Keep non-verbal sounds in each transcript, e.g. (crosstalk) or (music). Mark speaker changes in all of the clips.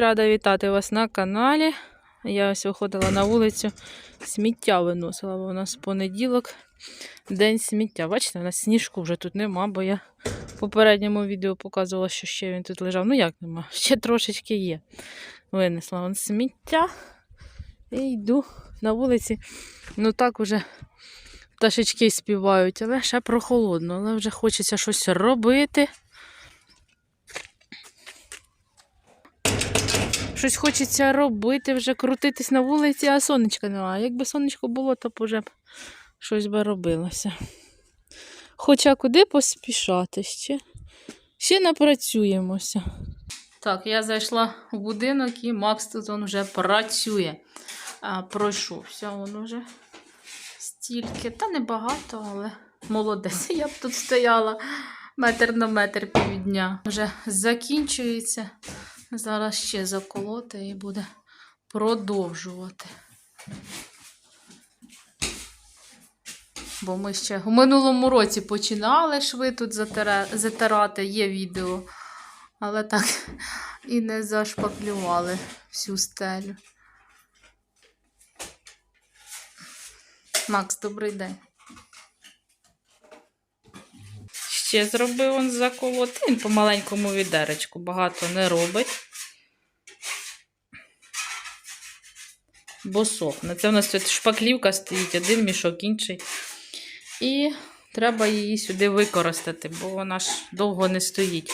Speaker 1: Рада вітати вас на каналі. Я ось виходила на вулицю, сміття виносила, бо у нас понеділок день сміття. Бачите, у нас сніжку вже тут нема, бо я в попередньому відео показувала, що ще він тут лежав. Ну як нема? (laughs) Ще трошечки є. Винесла вон сміття і йду на вулиці. Ну так уже пташечки співають, але ще прохолодно, але вже хочеться щось робити. Щось хочеться робити, вже крутитись на вулиці, а сонечка немає. Якби сонечко було, то б уже б щось би робилося. Хоча куди поспішати ще? Ще напрацюємося. Так, я зайшла в будинок і Макс тут он вже працює. А, пройшовся він вже стільки. Та небагато, але молодець. Я б тут стояла метр на метр півдня. Вже закінчується. Зараз ще заколоти і буде продовжувати. Бо ми ще в минулому році починали шви тут затирати, є відео, але так і не зашпаклювали всю стелю. Макс, добрий день. Ще зробив он заколот. Він по маленькому відеречку багато не робить. Бо сохне. Це у нас тут шпаклівка стоїть, один мішок інший. І треба її сюди використати, бо вона ж довго не стоїть.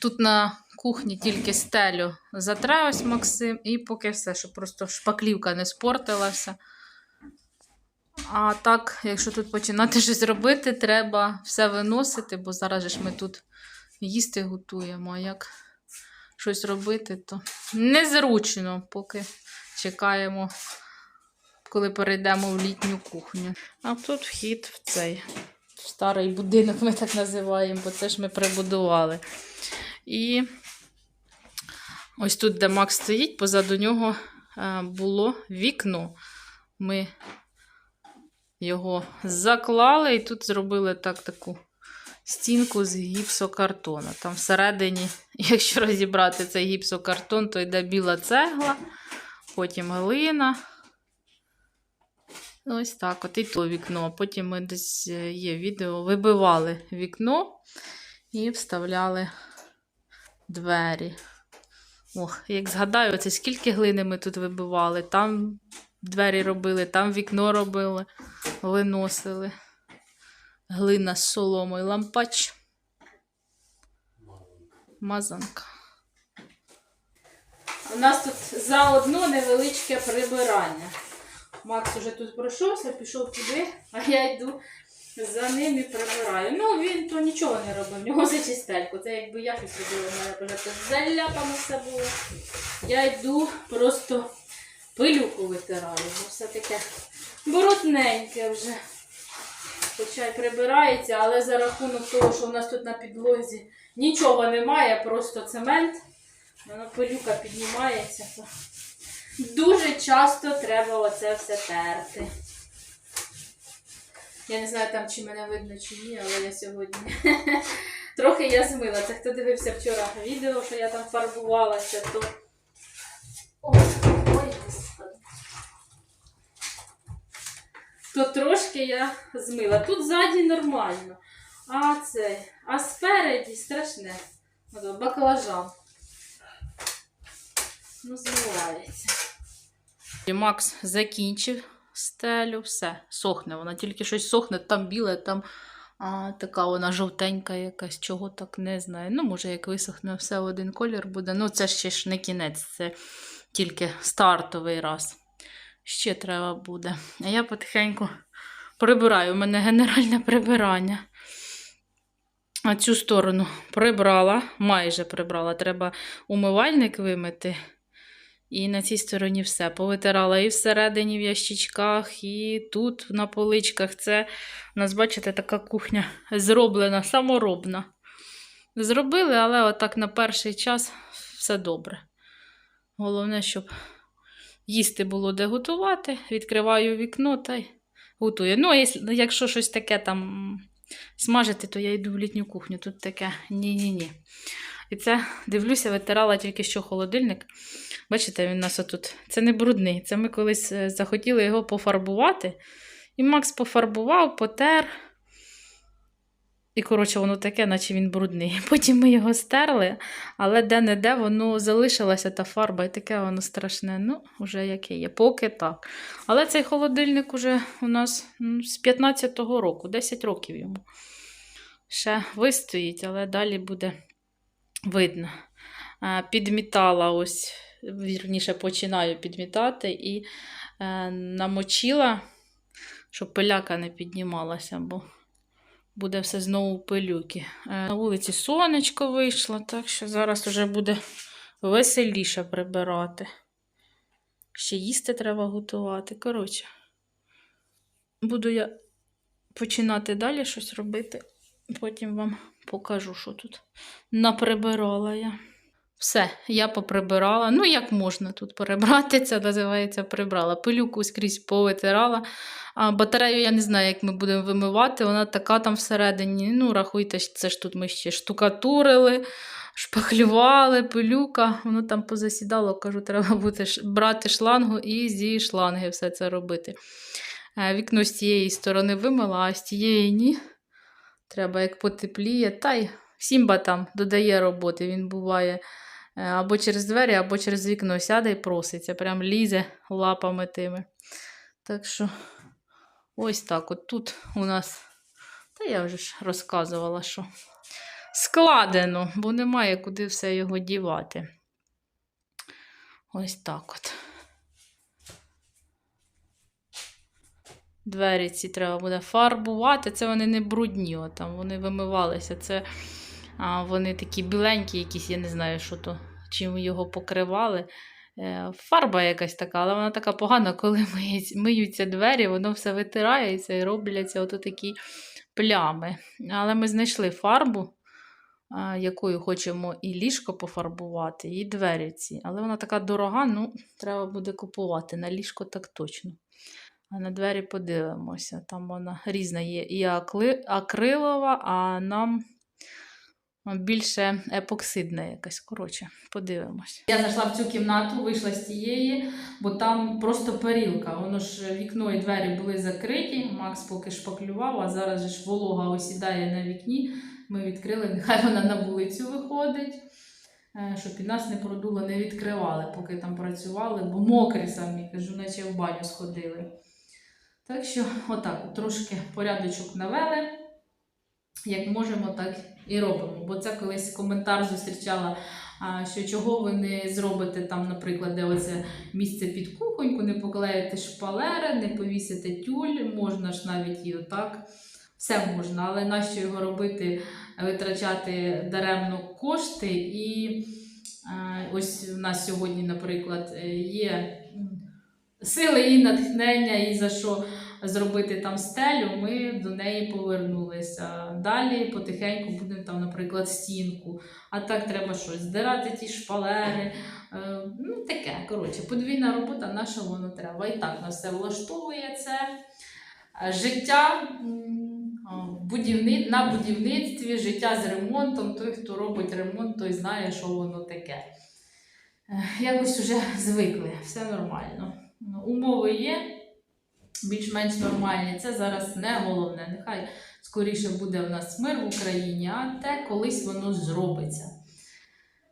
Speaker 1: Тут на кухні тільки стелю затре ось Максим, і поки все, щоб просто шпаклівка не спортилася. А так, якщо тут починати щось робити, треба все виносити, бо зараз ж ми тут їсти готуємо. А як щось робити, то незручно, поки чекаємо, коли перейдемо в літню кухню. А тут вхід в цей в старий будинок, ми так називаємо, бо це ж ми прибудували. І ось тут, де Макс стоїть, позаду нього е, було вікно. Ми його заклали і тут зробили так таку стінку з гіпсокартону. Там всередині, (laughs) якщо розібрати цей гіпсокартон, то йде біла цегла, потім глина. Ось так, от і то вікно. Потім ми десь е, є відео, вибивали вікно і вставляли двері. Ох, як згадаю, це скільки глини ми тут вибивали. Там двері робили, там вікно робили, виносили. Глина з соломою, лампач. Мазанка. У нас тут заодно невеличке прибирання. Макс уже тут пройшовся, пішов туди, а я йду за ним і прибираю. Ну, він то нічого не робив, в нього за чистельку. Це якби я щось робила, в мене вже заляпано все було. Я йду просто пилюку витираю, бо все таке брудненьке вже. Хоча й прибирається, але за рахунок того, що у нас тут на підлозі нічого немає, просто цемент, воно пилюка піднімається. Дуже часто треба оце все терти. Я не знаю там, чи мене видно, чи ні, але я сьогодні (laughs) трохи я змила. Це хто дивився вчора відео, що я там фарбувалася, то. Ой, ой. То трошки я змила. Тут ззаді нормально. А це, а спереді страшне. Баклажан. Ну, змивається. І Макс закінчив стелю, все, сохне. Вона тільки щось сохне, там біле, там а, така вона жовтенька якась, чого так не знаю. Ну, може, як висохне, все один колір буде. Ну, це ще ж не кінець, це тільки стартовий раз. Ще треба буде. А я потихеньку прибираю. У мене генеральне прибирання. А цю сторону прибрала, майже прибрала. Треба умивальник вимити. І на цій стороні все. Повитирала і всередині в ящичках, і тут на поличках. Це у нас, бачите, така кухня зроблена, саморобна. Зробили, але отак на перший час все добре. Головне, щоб їсти було де готувати. Відкриваю вікно та й готую. Ну, а якщо- щось таке там смажити, то я йду в літню кухню. Тут таке ні-ні-ні. І це (laughs) дивлюся, витирала тільки що холодильник. Бачите, він у нас отут. Це не брудний. Це ми колись е, захотіли його пофарбувати. І Макс пофарбував, потер. І, коротше, воно таке, наче він брудний. (laughs) Потім ми його стерли, але де-не-де воно залишилася та фарба, і таке воно страшне. Ну, вже яке є, поки так. Але цей холодильник уже у нас ну, з 15-го року, 10 років йому. Ще вистоїть, але далі буде видно. Підмітала ось, вірніше, починаю підмітати і е, намочила, щоб пиляка не піднімалася, бо буде все знову пилюки. Е, На вулиці сонечко вийшло, так що зараз вже буде веселіше прибирати. Ще їсти треба готувати. Коротше, буду я починати далі щось робити. Потім вам покажу, що тут наприбирала я. Все, я поприбирала. Ну, як можна тут перебрати, (laughs) це називається прибрала. Пилюку скрізь повитирала. А батарею я не знаю, як ми будемо вимивати. Вона така там всередині. Ну, рахуйте, це ж тут ми ще штукатурили, шпаклювали, пилюка. Воно там позасідало. Кажу, треба буде брати шлангу і зі шланги все це робити. Е, Вікно з цієї сторони вимила, а з тієї ні. Треба як потепліє. Та й Сімба там додає роботи. Він буває е, або через двері, або через вікно сяде і проситься. Прям лізе лапами тими. Так що ось так. От тут у нас, та я вже ж розказувала, що складено, бо немає куди все його дівати. Ось так от. Двері ці треба буде фарбувати. Це вони не брудні, там вони вимивалися. Це а, вони такі біленькі, якісь, я не знаю, що то, чим його покривали. Е, Фарба якась така, але вона така погана, коли (laughs) миють- миються двері, воно все витирається і робляться ото такі плями. Але ми знайшли фарбу, якою хочемо і ліжко пофарбувати, і двері ці. Але вона така дорога, ну, треба буде купувати. На ліжко так точно. А на двері подивимося. Там вона різна є і акрилова, а нам більше епоксидна якась. Коротше, подивимось. Я зайшла в цю кімнату, вийшла з тієї, бо там просто перілка. Воно ж вікно і двері були закриті. Макс поки шпаклював, а зараз ж волога осідає на вікні. Ми відкрили, нехай вона на вулицю виходить. е, Щоб і нас не продуло, не відкривали, поки там працювали, бо мокрі самі, кажу, наче в баню сходили. Так що, отак, трошки порядочок навели. Як можемо, так і робимо. Бо це колись коментар зустрічала, що чого ви не зробите там, наприклад, де оце місце під кухоньку, не поклеїте шпалери, не повісите тюль, можна ж навіть і отак. Все можна, але нащо його робити, витрачати даремно кошти. І ось у нас сьогодні, наприклад, є сили і натхнення, і за що зробити там стелю, ми до неї повернулися. Далі потихеньку будемо там, наприклад, стінку. А так треба щось здирати ті шпалери. Е, ну, таке, коротше, подвійна робота, на що воно треба. І так нас все влаштовує це. Е, Життя будівни... на будівництві, життя з ремонтом. Той, хто робить ремонт, той знає, що воно таке. Е, Якось вже звикли, все нормально. Ну, Умови є, більш-менш нормальні. Це зараз не головне. Нехай скоріше буде в нас мир в Україні, а те колись воно зробиться.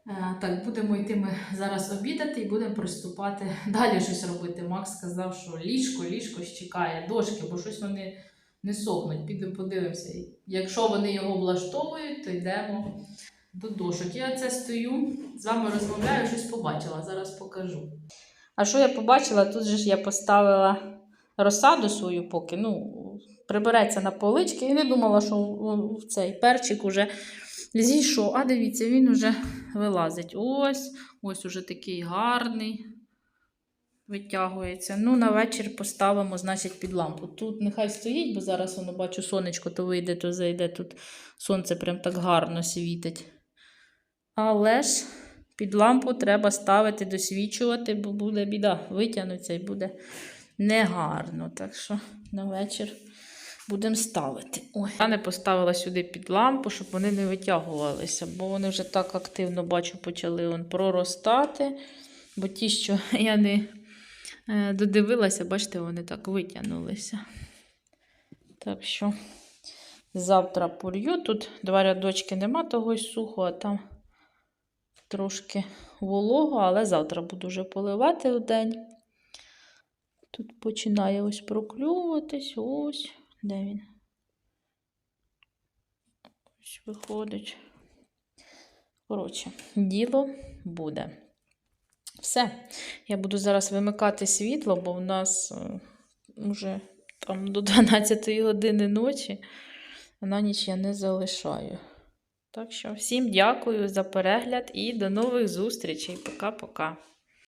Speaker 1: Е, Так, будемо йти ми зараз обідати і будемо приступати (laughs) далі щось робити. Макс сказав, що ліжко, ліжко ж чекає, дошки, бо щось вони не сохнуть. Підемо подивимося. Якщо вони його влаштовують, то йдемо до дошок. Я це стою, з вами розмовляю, щось побачила. Зараз покажу. А що я побачила? Тут же ж я поставила розсаду свою поки. Ну, прибереться на полички і не думала, що цей перчик уже зійшов. А дивіться, він уже вилазить. Ось, ось уже такий гарний. Витягується. Ну, на вечір поставимо, значить, під лампу. Тут нехай стоїть, бо зараз воно бачу, сонечко то вийде, то зайде. Тут сонце прям так гарно світить. Але ж під лампу треба ставити, досвічувати, бо буде біда. Витягнуться і буде негарно. Так що на вечір Будемо ставити. Ой. Я не поставила сюди під лампу, щоб вони не витягувалися, бо вони вже так активно бачу, почали он проростати. Бо ті, що (laughs) я не е, додивилася, бачите, вони так витягнулися. Так що завтра полью. Тут два рядочки нема того й сухо, а там трошки волого, але завтра буду вже поливати в день. Тут починає ось проклюватись, ось. Де він? Ось виходить. Коротше, діло буде. Все. Я буду зараз вимикати світло, бо в нас е, вже там до (laughs) 12 години ночі. На ніч я не залишаю. Так що всім дякую за перегляд і до нових зустрічей. Пока-пока.